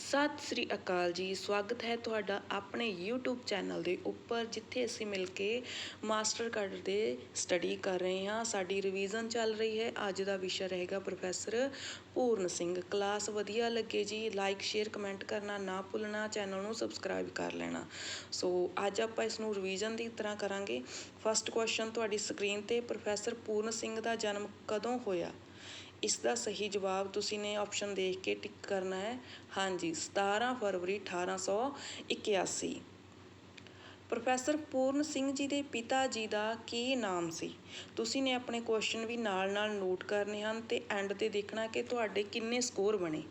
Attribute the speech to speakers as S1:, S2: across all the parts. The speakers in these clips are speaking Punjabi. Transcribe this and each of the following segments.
S1: ਸਤਿ ਸ੍ਰੀ ਅਕਾਲ ਜੀ, ਸਵਾਗਤ ਹੈ ਤੁਹਾਡਾ ਆਪਣੇ YouTube ਚੈਨਲ ਦੇ ਉੱਪਰ, ਜਿੱਥੇ ਅਸੀਂ ਮਿਲ ਕੇ ਮਾਸਟਰ ਕਾਰਡ ਦੇ ਸਟੱਡੀ ਕਰ ਰਹੇ ਹਾਂ। ਸਾਡੀ ਰਿਵੀਜ਼ਨ ਚੱਲ ਰਹੀ ਹੈ। ਅੱਜ ਦਾ ਵਿਸ਼ਾ ਰਹੇਗਾ ਪ੍ਰੋਫੈਸਰ ਪੂਰਨ ਸਿੰਘ। ਕਲਾਸ ਵਧੀਆ ਲੱਗੇ ਜੀ ਲਾਈਕ ਸ਼ੇਅਰ ਕਮੈਂਟ ਕਰਨਾ ਨਾ ਭੁੱਲਣਾ ਚੈਨਲ ਨੂੰ ਸਬਸਕ੍ਰਾਈਬ ਕਰ ਲੈਣਾ। ਸੋ ਅੱਜ ਆਪਾਂ ਇਸ ਨੂੰ ਰਿਵੀਜ਼ਨ ਦੀ ਤਰ੍ਹਾਂ ਕਰਾਂਗੇ। ਫਸਟ ਕੁਐਸਚਨ ਤੁਹਾਡੀ ਸਕਰੀਨ ਤੇ ਪ੍ਰੋਫੈਸਰ ਪੂਰਨ ਸਿੰਘ ਦਾ ਜਨਮ ਕਦੋਂ ਹੋਇਆ? ਇਸ ਦਾ ਸਹੀ ਜਵਾਬ ਤੁਸੀਂ ਨੇ ਆਪਸ਼ਨ ਦੇਖ ਕੇ ਟਿਕ ਕਰਨਾ ਹੈ। ਹਾਂਜੀ 17 ਫਰਵਰੀ 1881 ਪ੍ਰੋਫੈਸਰ ਪੂਰਨ ਸਿੰਘ ਜੀ ਦੇ ਪਿਤਾ ਜੀ ਦਾ ਕੀ ਨਾਮ ਸੀ? ਤੁਸੀਂ ਨੇ ਆਪਣੇ ਕੁਐਸਚਨ ਵੀ ਨਾਲ-ਨਾਲ ਨੋਟ ਕਰਨੇ ਹਨ ਤੇ ਐਂਡ ਤੇ ਦੇਖਣਾ ਕਿ ਤੁਹਾਡੇ ਕਿੰਨੇ ਸਕੋਰ ਬਣੇ।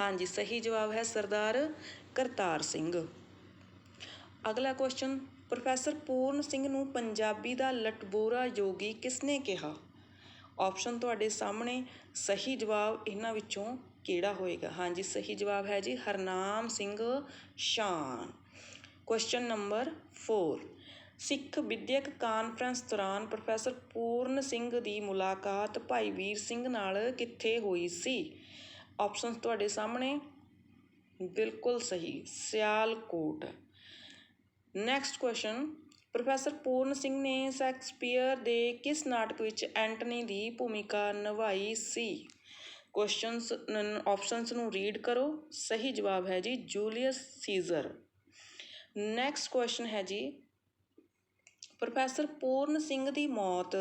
S1: ਹਾਂਜੀ, ਸਹੀ ਜਵਾਬ ਹੈ ਸਰਦਾਰ ਕਰਤਾਰ ਸਿੰਘ। ਅਗਲਾ ਕੁਐਸਚਨ ਪ੍ਰੋਫੈਸਰ ਪੂਰਨ ਸਿੰਘ ਨੂੰ ਪੰਜਾਬੀ ਦਾ ਲਟਬੋਰਾ ਯੋਗੀ ਕਿਸਨੇ ਕਿਹਾ? ਆਪਸ਼ਨ ਤੁਹਾਡੇ ਸਾਹਮਣੇ ਸਹੀ ਜਵਾਬ ਇਹਨਾਂ ਵਿੱਚੋਂ ਕਿਹੜਾ ਹੋਏਗਾ? ਹਾਂਜੀ, ਸਹੀ ਜਵਾਬ ਹੈ ਜੀ ਹਰਨਾਮ ਸਿੰਘ ਸ਼ਾਨ। ਕੁਐਸਚਨ ਨੰਬਰ 4 ਸਿੱਖ ਵਿਦਿਅਕ ਕਾਨਫਰੰਸ ਦੌਰਾਨ ਪ੍ਰੋਫੈਸਰ ਪੂਰਨ ਸਿੰਘ ਦੀ ਮੁਲਾਕਾਤ ਭਾਈ ਵੀਰ ਸਿੰਘ ਨਾਲ ਕਿੱਥੇ ਹੋਈ ਸੀ? ਆਪਸ਼ਨਸ ਤੁਹਾਡੇ ਸਾਹਮਣੇ। ਬਿਲਕੁਲ ਸਹੀ, Sialkot. Next question professor Puran Singh ਨੇ ਸ਼ੈਕਸਪੀਅਰ ਦੇ ਕਿਸ ਨਾਟਕ ਵਿੱਚ ਐਂਟਨੀ ਦੀ ਭੂਮਿਕਾ ਨਿਭਾਈ ਸੀ? ਕੁਐਸਚਨਸ ਆਪਸ਼ਨਸ ਨੂੰ ਰੀਡ ਕਰੋ। ਸਹੀ ਜਵਾਬ ਹੈ ਜੀ ਜੂਲੀਅਸ ਸੀਜ਼ਰ। ਨੈਕਸਟ ਕੁਐਸਚਨ ਹੈ ਜੀ, ਪ੍ਰੋਫੈਸਰ ਪੂਰਨ ਸਿੰਘ ਦੀ ਮੌਤ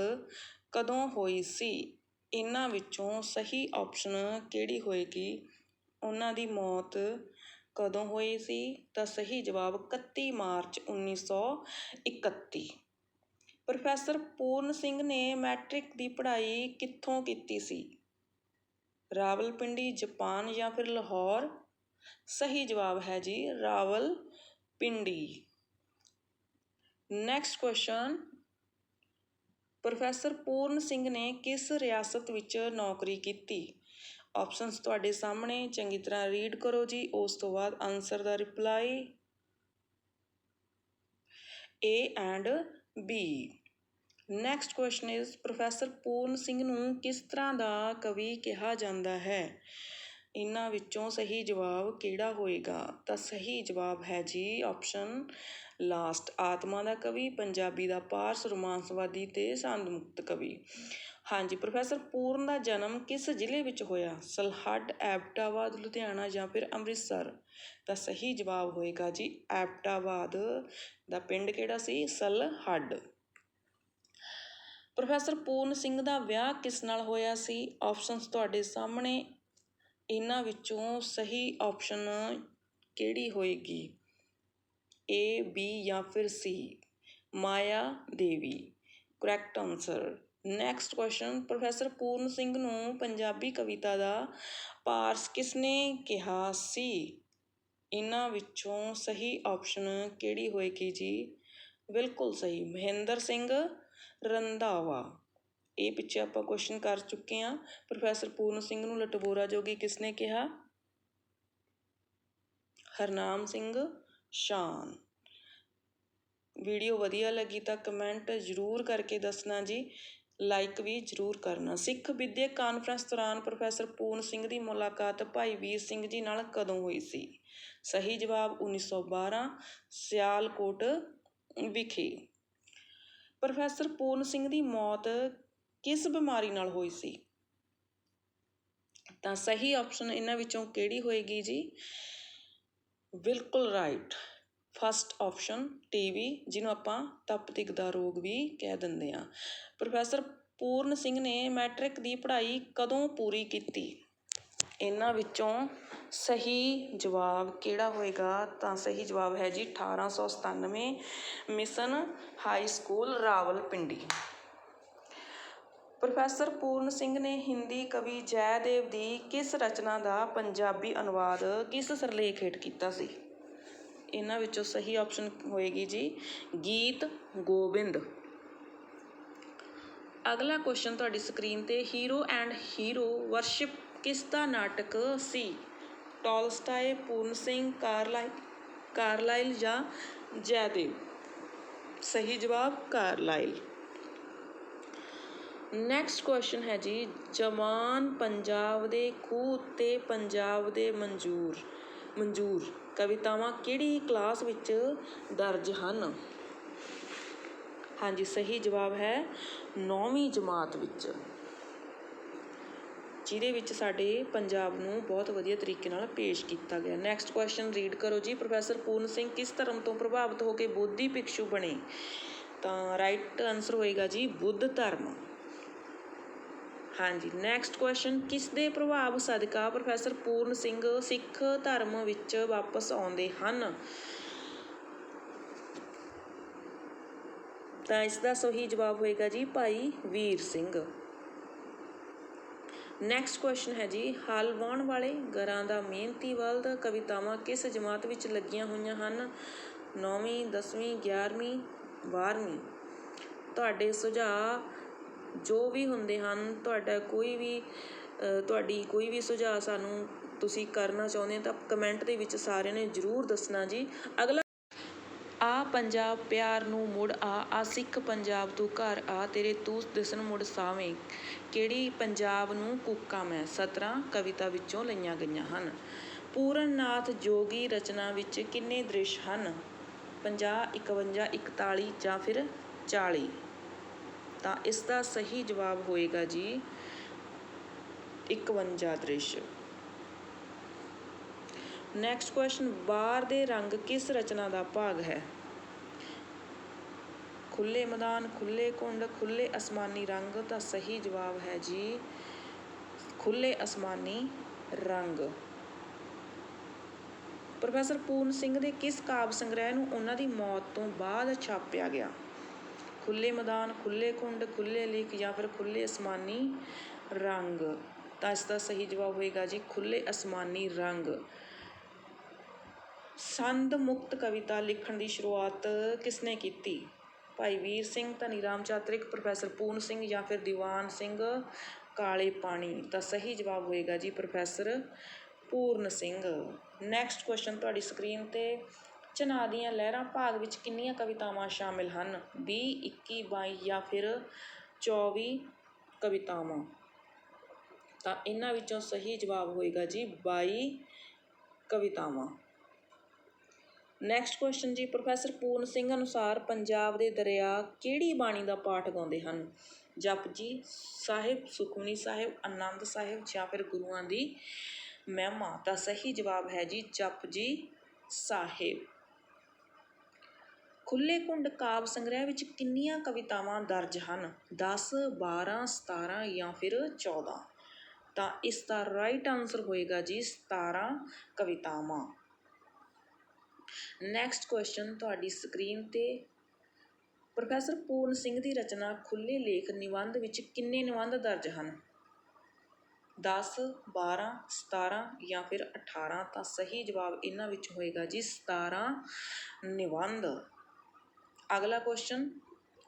S1: ਕਦੋਂ ਹੋਈ ਸੀ? ਇਹਨਾਂ ਵਿੱਚੋਂ ਸਹੀ ਆਪਸ਼ਨ ਕਿਹੜੀ ਹੋਏਗੀ? ਉਹਨਾਂ ਦੀ ਮੌਤ ਕਦੋਂ ਹੋਈ ਸੀ? ਤਾਂ ਸਹੀ ਜਵਾਬ 31 ਮਾਰਚ 1931 ਪ੍ਰੋਫੈਸਰ ਪੂਰਨ ਸਿੰਘ ਨੇ ਮੈਟ੍ਰਿਕ ਦੀ ਪੜ੍ਹਾਈ ਕਿੱਥੋਂ ਕੀਤੀ ਸੀ? ਰਾਵਲਪਿੰਡੀ, ਜਾਪਾਨ ਜਾਂ ਫਿਰ ਲਾਹੌਰ? ਸਹੀ ਜਵਾਬ ਹੈ ਜੀ Rawalpindi. Next question professor Puran Singh ਨੇ ਕਿਸ ਰਿਆਸਤ ਵਿੱਚ ਨੌਕਰੀ ਕੀਤੀ? ਆਪਸ਼ਨਸ ਤੁਹਾਡੇ ਸਾਹਮਣੇ, ਚੰਗੀ ਤਰ੍ਹਾਂ ਰੀਡ ਕਰੋ ਜੀ। ਉਸ ਤੋਂ ਬਾਅਦ answer the reply A and B next question is professor Puran Singh ਨੂੰ ਕਿਸ ਤਰ੍ਹਾਂ ਦਾ ਕਵੀ ਕਿਹਾ ਜਾਂਦਾ ਹੈ? ਇਹਨਾਂ ਵਿੱਚੋਂ ਸਹੀ ਜਵਾਬ ਕਿਹੜਾ ਹੋਏਗਾ? ਤਾਂ ਸਹੀ ਜਵਾਬ ਹੈ ਜੀ ਆਪਸ਼ਨ ਲਾਸਟ ਆਤਮਾ ਦਾ ਕਵੀ, ਪੰਜਾਬੀ ਦਾ ਪਾਰਸ, ਰੋਮਾਂਸਵਾਦੀ ਤੇ ਸੰਦ ਮੁਕਤ ਕਵੀ। ਹਾਂਜੀ, ਪ੍ਰੋਫੈਸਰ ਪੂਰਨ ਦਾ ਜਨਮ ਕਿਸ ਜ਼ਿਲ੍ਹੇ ਵਿੱਚ ਹੋਇਆ? ਸਲਹੱਡ, ਐਬਟਾਬਾਦ, ਲੁਧਿਆਣਾ ਜਾਂ ਫਿਰ ਅੰਮ੍ਰਿਤਸਰ? ਤਾਂ ਸਹੀ ਜਵਾਬ ਹੋਏਗਾ ਜੀ ਐਬਟਾਬਾਦ ਦਾ ਪਿੰਡ ਕਿਹੜਾ ਸੀ? ਸਲਹੱਡ। ਪ੍ਰੋਫੈਸਰ ਪੂਰਨ ਸਿੰਘ ਦਾ ਵਿਆਹ ਕਿਸ ਨਾਲ ਹੋਇਆ ਸੀ? ਆਪਸ਼ਨਸ ਤੁਹਾਡੇ ਸਾਹਮਣੇ। ਇਹਨਾਂ ਵਿੱਚੋਂ ਸਹੀ ਆਪਸ਼ਨ ਕਿਹੜੀ ਹੋਏਗੀ? ਏ ਬੀ ਜਾਂ ਫਿਰ C Maya Devi. Correct answer next question professor Puran Singh ਨੂੰ ਪੰਜਾਬੀ ਕਵਿਤਾ ਦਾ ਪਾਰਸ ਕਿਸਨੇ ਕਿਹਾ ਸੀ? ਇਹਨਾਂ ਵਿੱਚੋਂ ਸਹੀ ਆਪਸ਼ਨ ਕਿਹੜੀ ਹੋਏਗੀ ਜੀ? ਬਿਲਕੁਲ ਸਹੀ, ਮਹਿੰਦਰ ਸਿੰਘ ਰੰਧਾਵਾ। ਇਹ ਪਿੱਛੇ ਆਪਾਂ ਕੁਐਸਚਨ ਕਰ ਚੁੱਕੇ ਹਾਂ। ਪ੍ਰੋਫੈਸਰ ਪੂਰਨ ਸਿੰਘ ਨੂੰ ਲਟਬੋਰਾ ਜੋਗੀ ਕਿਸਨੇ ਕਿਹਾ? ਹਰਨਾਮ ਸਿੰਘ ਸ਼ਾਨ। ਵੀਡੀਓ ਵਧੀਆ ਲੱਗੀ ਤਾਂ ਕਮੈਂਟ ਜ਼ਰੂਰ ਕਰਕੇ ਦੱਸਣਾ ਜੀ। ਲਾਈਕ ਵੀ ਜ਼ਰੂਰ ਕਰਨਾ। ਸਿੱਖ ਵਿੱਦਿਅਕ ਕਾਨਫਰੰਸ ਦੌਰਾਨ ਪ੍ਰੋਫੈਸਰ ਪੂਰਨ ਸਿੰਘ ਦੀ ਮੁਲਾਕਾਤ ਭਾਈ ਵੀਰ ਸਿੰਘ ਜੀ ਨਾਲ ਕਦੋਂ ਹੋਈ ਸੀ? ਸਹੀ ਜਵਾਬ 1912 ਸਿਆਲਕੋਟ ਵਿਖੇ। ਪ੍ਰੋਫੈਸਰ ਪੂਰਨ ਸਿੰਘ ਦੀ ਮੌਤ ਕਿਸ ਬਿਮਾਰੀ ਨਾਲ ਹੋਈ ਸੀ? ਤਾਂ ਸਹੀ ਆਪਸ਼ਨ ਇਹਨਾਂ ਵਿੱਚੋਂ ਕਿਹੜੀ ਹੋਏਗੀ ਜੀ? ਬਿਲਕੁਲ ਰਾਈਟ। ਫਸਟ ਆਪਸ਼ਨ ਟੀਵੀ ਜਿਹਨੂੰ ਆਪਾਂ ਤਪਦਿਕ ਦਾ ਰੋਗ ਵੀ ਕਹਿ ਦਿੰਦੇ ਹਾਂ। ਪ੍ਰੋਫੈਸਰ ਪੂਰਨ ਸਿੰਘ ਨੇ ਮੈਟ੍ਰਿਕ ਦੀ ਪੜ੍ਹਾਈ ਕਦੋਂ ਪੂਰੀ ਕੀਤੀ? ਇਹਨਾਂ ਵਿੱਚੋਂ ਸਹੀ ਜਵਾਬ ਕਿਹੜਾ ਹੋਏਗਾ? ਤਾਂ ਸਹੀ ਜਵਾਬ ਹੈ ਜੀ 1897 mission high school Rawalpindi. Professor Puran Singh ਨੇ ਹਿੰਦੀ ਕਵੀ ਜੈਦੇਵ ਦੀ ਕਿਸ ਰਚਨਾ ਦਾ ਪੰਜਾਬੀ ਅਨੁਵਾਦ ਕਿਸ ਸਿਰਲੇਖ ਹੇਠ ਕੀਤਾ ਸੀ? ਇਹਨਾਂ ਵਿੱਚੋਂ ਸਹੀ ਆਪਸ਼ਨ ਹੋਏਗੀ ਜੀ ਗੀਤ ਗੋਬਿੰਦ। ਅਗਲਾ ਕੁਐਸਚਨ ਤੁਹਾਡੀ ਸਕਰੀਨ ਤੇ ਹੀਰੋ ਐਂਡ ਹੀਰੋ ਵਰਸ਼ਿਪ ਕਿਸ ਦਾ ਨਾਟਕ ਸੀ? Tolstoy Puran Singh Carlyle Carlyle ਜਾਂ ਜੈਦੇਵ ਸਹੀ ਜਵਾਬ ਕਾਰਲਾਈਲ ਨੈਕਸਟ ਕੁਐਸਚਨ ਹੈ ਜੀ, ਜਵਾਨ ਪੰਜਾਬ ਦੇ ਖੂਹ ਉੱਤੇ ਪੰਜਾਬ ਦੇ ਮਨਜ਼ੂਰ ਮਨਜ਼ੂਰ ਕਵਿਤਾਵਾਂ ਕਿਹੜੀ ਕਲਾਸ ਵਿੱਚ ਦਰਜ ਹਨ? ਹਾਂਜੀ, ਸਹੀ ਜਵਾਬ ਹੈ ਨੌਵੀਂ ਜਮਾਤ ਵਿੱਚ। ਜਿਹਦੇ ਵਿੱਚ ਸਾਡੇ ਪੰਜਾਬ ਨੂੰ ਬਹੁਤ ਵਧੀਆ ਤਰੀਕੇ ਨਾਲ ਪੇਸ਼ ਕੀਤਾ ਗਿਆ। ਨੈਕਸਟ ਕੁਐਸਚਨ ਰੀਡ ਕਰੋ ਜੀ। ਪ੍ਰੋਫੈਸਰ ਪੂਰਨ ਸਿੰਘ ਕਿਸ ਧਰਮ ਤੋਂ ਪ੍ਰਭਾਵਿਤ ਹੋ ਕੇ ਬੋਧੀ ਭਿਕਸ਼ੂ ਬਣੇ? ਤਾਂ ਰਾਈਟ ਆਨਸਰ ਹੋਏਗਾ ਜੀ, ਬੁੱਧ ਧਰਮ। ਹਾਂਜੀ ਨੈਕਸਟ ਕੁਐਸਚਨ ਕਿਸ ਦੇ ਪ੍ਰਭਾਵ ਸਦਕਾ ਪ੍ਰੋਫੈਸਰ ਪੂਰਨ ਸਿੰਘ ਸਿੱਖ ਧਰਮ ਵਿੱਚ ਵਾਪਸ ਆਉਂਦੇ ਹਨ? ਤਾਂ ਇਸ ਦਾ ਸਹੀ ਜਵਾਬ ਹੋਏਗਾ ਜੀ ਭਾਈ ਵੀਰ ਸਿੰਘ। ਨੈਕਸਟ ਕੁਐਸਚਨ ਹੈ ਜੀ, ਹਲ ਵਾਹੁਣ ਵਾਲੇ ਗਰਾਂ ਦਾ ਮਿਹਨਤੀ ਬਲਦ ਕਵਿਤਾਵਾਂ ਕਿਸ ਜਮਾਤ ਵਿੱਚ ਲੱਗੀਆਂ ਹੋਈਆਂ ਹਨ? 9ਵੀਂ 10ਵੀਂ 11ਵੀਂ 12ਵੀਂ ਤੁਹਾਡੇ ਸੁਝਾਅ ਜੋ ਵੀ ਹੁੰਦੇ ਹਨ, ਤੁਹਾਡਾ ਕੋਈ ਵੀ ਤੁਹਾਡੀ ਕੋਈ ਵੀ ਸੁਝਾਅ ਸਾਨੂੰ ਤੁਸੀਂ ਕਰਨਾ ਚਾਹੁੰਦੇ ਹੋ ਤਾਂ ਕਮੈਂਟ ਦੇ ਵਿੱਚ ਸਾਰਿਆਂ ਨੇ ਜ਼ਰੂਰ ਦੱਸਣਾ ਜੀ। ਅਗਲਾ ਆ ਪੰਜਾਬ ਪਿਆਰ ਨੂੰ ਮੁੜ ਆ ਆ ਸਿੱਖ ਪੰਜਾਬ ਤੂੰ ਘਰ ਆ, ਤੇਰੇ ਤੂਸ ਦਿਸਣ ਮੁੜ ਸਾਵੇਂ। ਕਿਹੜੀ ਪੰਜਾਬ ਨੂੰ ਕੂਕਾਂ ਮੈਂ? ਸਤਰਾਂ ਕਵਿਤਾ ਵਿੱਚੋਂ ਲਈਆਂ ਗਈਆਂ ਹਨ। ਪੂਰਨ ਨਾਥ ਜੋਗੀ ਰਚਨਾ ਵਿੱਚ ਕਿੰਨੇ ਦ੍ਰਿਸ਼ ਹਨ? 50 51 41 ਜਾਂ ਫਿਰ 40 ਤਾਂ ਇਸ ਦਾ ਸਹੀ ਜਵਾਬ ਹੋਏਗਾ ਜੀ 51 ਦ੍ਰਿਸ਼। ਨੈਕਸਟ ਕੁਐਸਚਨ ਬਾਰ ਦੇ ਰੰਗ ਕਿਸ ਰਚਨਾ ਦਾ ਭਾਗ ਹੈ? ਖੁੱਲੇ ਮੈਦਾਨ, ਖੁੱਲੇ ਕੁੰਡ, ਖੁੱਲੇ ਅਸਮਾਨੀ ਰੰਗ ਦਾ ਸਹੀ ਜਵਾਬ ਹੈ ਜੀ ਖੁੱਲੇ ਅਸਮਾਨੀ ਰੰਗ। ਪ੍ਰੋਫੈਸਰ ਪੂਰਨ ਸਿੰਘ ਦੇ ਕਿਸ ਕਾਵਿ ਸੰਗ੍ਰਹਿ ਨੂੰ ਉਹਨਾਂ ਦੀ ਮੌਤ ਤੋਂ ਬਾਅਦ ਛਾਪਿਆ ਗਿਆ? ਖੁੱਲੇ ਮੈਦਾਨ ਖੁੱਲੇ ਕੁੰਡ ਖੁੱਲੇ ਲੇਖ ਜਾਂ ਫਿਰ ਖੁੱਲੇ ਅਸਮਾਨੀ ਰੰਗ। ਤਾਂ ਇਸ ਦਾ ਸਹੀ ਜਵਾਬ ਹੋਏਗਾ ਜੀ ਖੁੱਲੇ ਅਸਮਾਨੀ ਰੰਗ। ਸੰਦ ਮੁਕਤ ਕਵਿਤਾ ਲਿਖਣ ਦੀ ਸ਼ੁਰੂਆਤ ਕਿਸਨੇ ਕੀਤੀ? ਭਾਈ ਵੀਰ ਸਿੰਘ ਧਨੀ ਰਾਮ ਚਾਤਰਿਕ ਪ੍ਰੋਫੈਸਰ ਪੂਰਨ ਸਿੰਘ ਜਾਂ ਫਿਰ ਦੀਵਾਨ ਸਿੰਘ ਕਾਲੇ ਪਾਣੀ? ਤਾਂ ਸਹੀ ਜਵਾਬ ਹੋਏਗਾ ਜੀ, professor Puran Singh. Next question ਤੁਹਾਡੀ ਸਕਰੀਨ ਤੇ ਚਨਾ ਦੀਆਂ ਲਹਿਰਾਂ ਭਾਗ ਵਿੱਚ ਕਿੰਨੀਆਂ ਕਵਿਤਾਵਾਂ ਸ਼ਾਮਿਲ ਹਨ? ਵੀਹ, ਇੱਕੀ, ਬਾਈ ਜਾਂ ਫਿਰ 24 ਕਵਿਤਾਵਾਂ? ਤਾਂ ਇਹਨਾਂ ਵਿੱਚੋਂ ਸਹੀ ਜਵਾਬ ਹੋਏਗਾ ਜੀ ਬਾਈ ਕਵਿਤਾਵਾਂ। ਨੈਕਸਟ ਕੁਐਸਚਨ ਜੀ, ਪ੍ਰੋਫੈਸਰ ਪੂਰਨ ਸਿੰਘ ਅਨੁਸਾਰ ਪੰਜਾਬ ਦੇ ਦਰਿਆ ਕਿਹੜੀ ਬਾਣੀ ਦਾ ਪਾਠ ਗਾਉਂਦੇ ਹਨ? ਜਪਜੀ ਸਾਹਿਬ, ਸੁਖਮਨੀ ਸਾਹਿਬ, ਆਨੰਦ ਸਾਹਿਬ ਜਾਂ ਫਿਰ ਗੁਰੂਆਂ ਦੀ ਮਹਿਮਾ? ਤਾਂ ਸਹੀ ਜਵਾਬ ਹੈ ਜੀ ਜਪਜੀ ਸਾਹਿਬ। ਖੁੱਲ੍ਹੇ ਕੁੰਡ ਕਾਵਿ ਸੰਗ੍ਰਹਿ ਵਿੱਚ ਕਿੰਨੀਆਂ ਕਵਿਤਾਵਾਂ ਦਰਜ ਹਨ? 10 12 17 ਜਾਂ ਫਿਰ 14 ਤਾਂ ਇਸ ਦਾ ਰਾਈਟ ਆਨਸਰ ਹੋਏਗਾ ਜੀ 17 ਕਵਿਤਾਵਾਂ। ਨੈਕਸਟ ਕੁਐਸਚਨ ਤੁਹਾਡੀ ਸਕਰੀਨ ਤੇ। ਪ੍ਰੋਫੈਸਰ ਪੂਰਨ ਸਿੰਘ ਦੀ ਰਚਨਾ ਖੁੱਲੇ ਲੇਖ ਨਿਬੰਧ ਵਿੱਚ ਕਿੰਨੇ ਨਿਬੰਧ ਦਰਜ ਹਨ? 10 12 17 ਜਾਂ ਫਿਰ 18 ਤਾਂ ਸਹੀ ਜਵਾਬ ਇਹਨਾਂ ਵਿੱਚ ਹੋਏਗਾ ਜੀ 17 ਨਿਬੰਧ। ਅਗਲਾ ਕੁਐਸਚਨ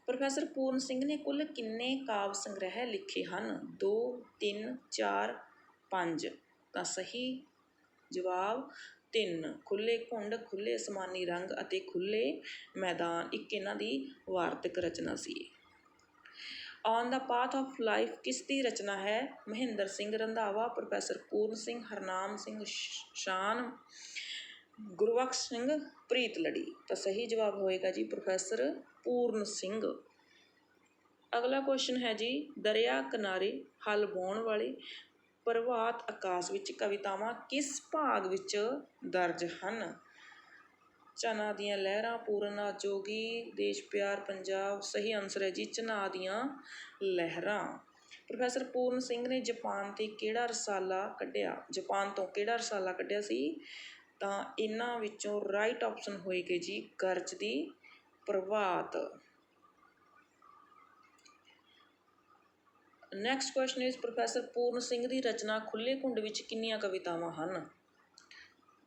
S1: ਪ੍ਰੋਫੈਸਰ ਪੂਰਨ ਸਿੰਘ ਨੇ ਕੁੱਲ ਕਿੰਨੇ ਕਾਵਿ ਸੰਗ੍ਰਹਿ ਲਿਖੇ ਹਨ? 2 3 4 5 ਤਾਂ ਸਹੀ ਜਵਾਬ ਤਿੰਨ। ਖੁੱਲੇ ਘੁੰਡ ਖੁੱਲੇ ਅਸਮਾਨੀ ਰੰਗ ਅਤੇ ਖੁੱਲੇ ਮੈਦਾਨ, ਇੱਕ ਇਹਨਾਂ ਦੀ ਵਾਰਤਕ ਰਚਨਾ ਸੀ। On the path of life ਕਿਸ ਦੀ ਰਚਨਾ ਹੈ? ਮਹਿੰਦਰ ਸਿੰਘ ਰੰਧਾਵਾ, ਪ੍ਰੋਫੈਸਰ ਪੂਰਨ ਸਿੰਘ, ਹਰਨਾਮ ਸਿੰਘ ਸ਼ਾਨ ਗੁਰਬਖਸ਼ ਸਿੰਘ ਪ੍ਰੀਤ ਲੜੀ। ਤਾਂ ਸਹੀ ਜਵਾਬ ਹੋਏਗਾ ਜੀ ਪ੍ਰੋਫੈਸਰ ਪੂਰਨ ਸਿੰਘ। ਅਗਲਾ ਕੁਐਸਚਨ ਹੈ ਜੀ, ਦਰਿਆ ਕਿਨਾਰੇ ਹਲ ਵਾਹੁਣ ਵਾਲੇ ਪ੍ਰਭਾਤ ਆਕਾਸ਼ ਵਿੱਚ ਕਵਿਤਾਵਾਂ ਕਿਸ ਭਾਗ ਵਿੱਚ ਦਰਜ ਹਨ? ਚਨਾ ਦੀਆਂ ਲਹਿਰਾਂ, ਪੂਰਨਾ ਜੋਗੀ, ਦੇਸ਼ ਪਿਆਰ, ਪੰਜਾਬ। ਸਹੀ ਆਨਸਰ ਹੈ ਜੀ, ਚਨਾ ਦੀਆਂ ਲਹਿਰਾਂ। ਪ੍ਰੋਫੈਸਰ ਪੂਰਨ ਸਿੰਘ ਨੇ ਜਾਪਾਨ ਤੇ ਕਿਹੜਾ ਰਸਾਲਾ ਕੱਢਿਆ? ਜਾਪਾਨ ਤੋਂ ਕਿਹੜਾ ਰਸਾਲਾ ਕੱਢਿਆ ਸੀ? ਤਾਂ ਇਹਨਾਂ ਵਿੱਚੋਂ ਰਾਈਟ ਆਪਸ਼ਨ ਹੋਏਗੀ ਜੀ ਗਰਜ ਦੀ ਪ੍ਰਭਾਤ next question is professor Puran Singh ਦੀ ਰਚਨਾ ਖੁੱਲੇ ਕੁੰਡ ਵਿੱਚ ਕਿੰਨੀਆਂ ਕਵਿਤਾਵਾਂ ਹਨ?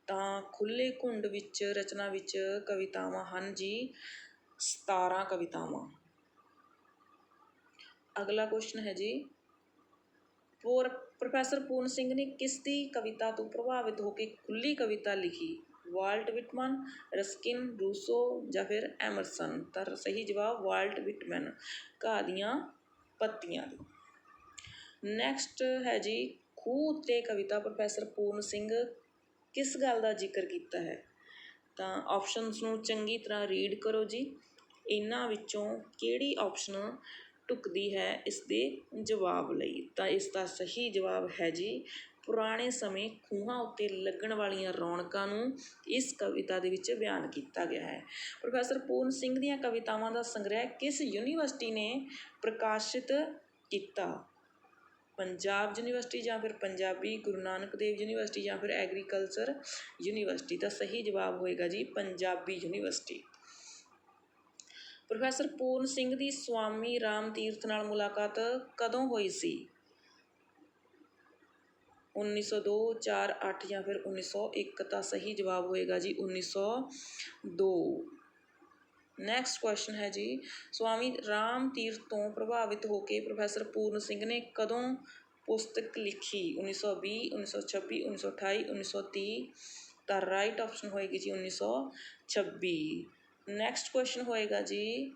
S1: ਤਾਂ ਖੁੱਲੇ ਕੁੰਡ ਵਿੱਚ, ਰਚਨਾ ਵਿੱਚ ਕਵਿਤਾਵਾਂ ਹਨ ਜੀ 17 ਕਵਿਤਾਵਾਂ। ਅਗਲਾ ਕੁਐਸਚਨ ਹੈ ਜੀ ਪੂਰ ਪ੍ਰੋਫੈਸਰ ਪੂਰਨ ਸਿੰਘ ਨੇ ਕਿਸ ਦੀ ਕਵਿਤਾ ਤੋਂ ਪ੍ਰਭਾਵਿਤ ਹੋ ਕੇ ਖੁੱਲ੍ਹੀ ਕਵਿਤਾ ਲਿਖੀ? ਵਾਲਟ ਵਿਟਮਨ, ਰਸਕਿਨ, ਰੂਸੋ ਜਾਂ ਫਿਰ ਐਮਰਸਨ? ਤਾਂ ਸਹੀ ਜਵਾਬ ਵਾਲਟ ਵਿਟਮਨ। ਘਾਹ ਦੀਆਂ ਪੱਤੀਆਂ ਦੀ। ਨੈਕਸਟ ਹੈ ਜੀ, ਖੂਹ ਉੱਤੇ ਕਵਿਤਾ ਪ੍ਰੋਫੈਸਰ ਪੂਰਨ ਸਿੰਘ ਕਿਸ ਗੱਲ ਦਾ ਜ਼ਿਕਰ ਕੀਤਾ ਹੈ? ਤਾਂ ਆਪਸ਼ਨਸ ਨੂੰ ਚੰਗੀ ਤਰ੍ਹਾਂ ਰੀਡ ਕਰੋ ਜੀ। ਇਹਨਾਂ ਵਿੱਚੋਂ ਕਿਹੜੀ ਆਪਸ਼ਨ ਢੁਕਦੀ ਹੈ ਇਸ ਦੇ ਜਵਾਬ ਲਈ। ਤਾਂ ਇਸ ਦਾ ਸਹੀ ਜਵਾਬ ਹੈ ਜੀ, ਪੁਰਾਣੇ ਸਮੇਂ ਖੂਹਾਂ ਉੱਤੇ ਲੱਗਣ ਵਾਲੀਆਂ ਰੌਣਕਾਂ ਨੂੰ ਇਸ ਕਵਿਤਾ ਦੇ ਵਿੱਚ ਬਿਆਨ ਕੀਤਾ ਗਿਆ ਹੈ। ਪ੍ਰੋਫੈਸਰ ਪੂਰਨ ਸਿੰਘ ਦੀਆਂ ਕਵਿਤਾਵਾਂ ਦਾ ਸੰਗ੍ਰਹਿ ਕਿਸ ਯੂਨੀਵਰਸਿਟੀ ਨੇ ਪ੍ਰਕਾਸ਼ਿਤ ਕੀਤਾ? ਪੰਜਾਬ ਯੂਨੀਵਰਸਿਟੀ ਜਾਂ ਫਿਰ ਪੰਜਾਬੀ ਗੁਰੂ ਨਾਨਕ ਦੇਵ ਯੂਨੀਵਰਸਿਟੀ ਜਾਂ ਫਿਰ ਐਗਰੀਕਲਚਰ ਯੂਨੀਵਰਸਿਟੀ? ਦਾ ਸਹੀ ਜਵਾਬ ਹੋਏਗਾ ਜੀ, ਪੰਜਾਬੀ ਯੂਨੀਵਰਸਿਟੀ। ਪ੍ਰੋਫੈਸਰ ਪੂਰਨ ਸਿੰਘ ਦੀ ਸਵਾਮੀ ਰਾਮ ਤੀਰਥ ਨਾਲ ਮੁਲਾਕਾਤ ਕਦੋਂ ਹੋਈ ਸੀ? 1902 4 8 ਜਾਂ ਫਿਰ 1901 ਤਾਂ ਸਹੀ ਜਵਾਬ ਹੋਏਗਾ ਜੀ 1902 ਨੈਕਸਟ ਕੁਐਸਚਨ ਹੈ ਜੀ, ਸਵਾਮੀ ਰਾਮ ਤੀਰਥ ਤੋਂ ਪ੍ਰਭਾਵਿਤ ਹੋ ਕੇ ਪ੍ਰੋਫੈਸਰ ਪੂਰਨ ਸਿੰਘ ਨੇ ਕਦੋਂ ਪੁਸਤਕ ਲਿਖੀ? 1920 1926 1928 1930 ਤਾਂ ਰਾਈਟ ਆਪਸ਼ਨ ਹੋਏਗੀ ਜੀ 1926 ਨੈਕਸਟ ਕੁਐਸਚਨ ਹੋਏਗਾ ਜੀ।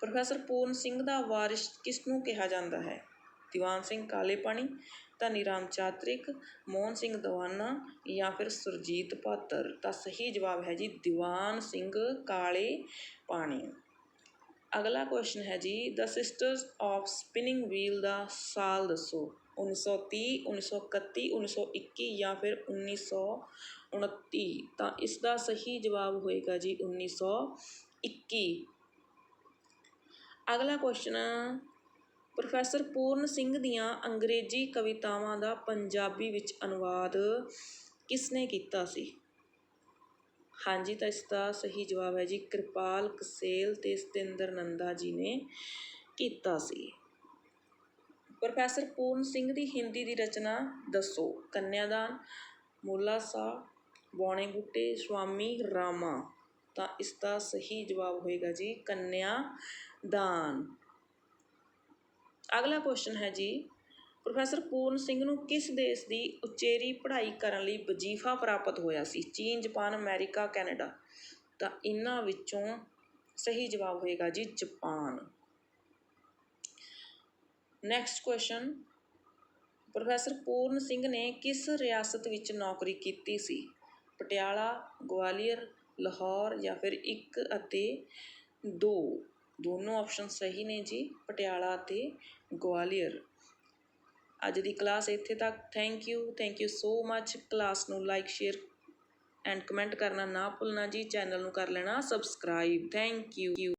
S1: ਪ੍ਰੋਫੈਸਰ ਪੂਰਨ ਸਿੰਘ ਦਾ ਵਾਰਿਸ ਕਿਸ ਨੂੰ ਕਿਹਾ ਜਾਂਦਾ ਹੈ? ਦੀਵਾਨ ਸਿੰਘ ਕਾਲੇ ਪਾਣੀ ਧਨੀ ਰਾਮ ਚਾਤਰਿਕ, ਮੋਹਨ ਸਿੰਘ ਦਵਾਨਾ ਜਾਂ ਫਿਰ ਸੁਰਜੀਤ ਪਾਤਰ? ਤਾਂ ਸਹੀ ਜਵਾਬ ਹੈ ਜੀ ਦੀਵਾਨ ਸਿੰਘ ਕਾਲੇ ਪਾਣੀ ਅਗਲਾ ਕੁਐਸਚਨ ਹੈ ਜੀ the sisters of spinning wheel ਦਾ ਸਾਲ ਦੱਸੋ। 1930 1931 1921 ਜਾਂ ਫਿਰ ਉਣੱਤੀ, ਤਾਂ ਇਸ ਦਾ ਸਹੀ ਜਵਾਬ ਹੋਏਗਾ ਜੀ 1921 ਅਗਲਾ ਕੁਐਸਚਨ ਪ੍ਰੋਫੈਸਰ ਪੂਰਨ ਸਿੰਘ ਦੀਆਂ ਅੰਗਰੇਜ਼ੀ ਕਵਿਤਾਵਾਂ ਦਾ ਪੰਜਾਬੀ ਵਿੱਚ ਅਨੁਵਾਦ ਕਿਸ ਨੇ ਕੀਤਾ ਸੀ? ਹਾਂਜੀ, ਤਾਂ ਇਸ ਦਾ ਸਹੀ ਜਵਾਬ ਹੈ ਜੀ ਕਿਰਪਾਲ ਕਸੇਲ ਤੇ ਸਤਿੰਦਰ ਨੰਦਾ ਜੀ ਨੇ ਕੀਤਾ ਸੀ। ਪ੍ਰੋਫੈਸਰ ਪੂਰਨ ਸਿੰਘ ਦੀ ਹਿੰਦੀ ਦੀ ਰਚਨਾ ਦੱਸੋ। ਕੰਨਿਆਦਾਨ, ਮੋਲਾ ਸਾ ਬੌਣੇ ਬੂਟੇ ਸਵਾਮੀ ਰਾਮਾ। ਤਾਂ ਇਸ ਦਾ ਸਹੀ ਜਵਾਬ ਹੋਏਗਾ ਜੀ ਕੰਨਿਆ ਦਾਨ। ਅਗਲਾ ਕੁਐਸਚਨ ਹੈ ਜੀ, ਪ੍ਰੋਫੈਸਰ ਪੂਰਨ ਸਿੰਘ ਨੂੰ ਕਿਸ ਦੇਸ਼ ਦੀ ਉਚੇਰੀ ਪੜ੍ਹਾਈ ਕਰਨ ਲਈ ਵਜ਼ੀਫਾ ਪ੍ਰਾਪਤ ਹੋਇਆ ਸੀ? ਚੀਨ, ਜਾਪਾਨ, ਅਮਰੀਕਾ, ਕੈਨੇਡਾ। ਤਾਂ ਇਹਨਾਂ ਵਿੱਚੋਂ ਸਹੀ ਜਵਾਬ ਹੋਏਗਾ ਜੀ Japan. Next question professor Puran Singh ਨੇ ਕਿਸ ਰਿਆਸਤ ਵਿੱਚ ਨੌਕਰੀ ਕੀਤੀ ਸੀ? ਪਟਿਆਲਾ, ਗਵਾਲੀਅਰ, ਲਾਹੌਰ ਜਾਂ ਫਿਰ ਇੱਕ ਅਤੇ ਦੋ। ਦੋਨੋਂ ਆਪਸ਼ਨ ਸਹੀ ਨੇ ਜੀ, ਪਟਿਆਲਾ ਅਤੇ ਗਵਾਲੀਅਰ। ਅੱਜ ਦੀ ਕਲਾਸ ਇੱਥੇ ਤੱਕ। Thank you thank you so much class ਨੂੰ ਲਾਈਕ ਸ਼ੇਅਰ ਐਂਡ ਕਮੈਂਟ ਕਰਨਾ ਨਾ ਭੁੱਲਣਾ ਜੀ। ਚੈਨਲ ਨੂੰ ਕਰ ਲੈਣਾ ਸਬਸਕ੍ਰਾਈਬ ਥੈਂਕ ਯੂ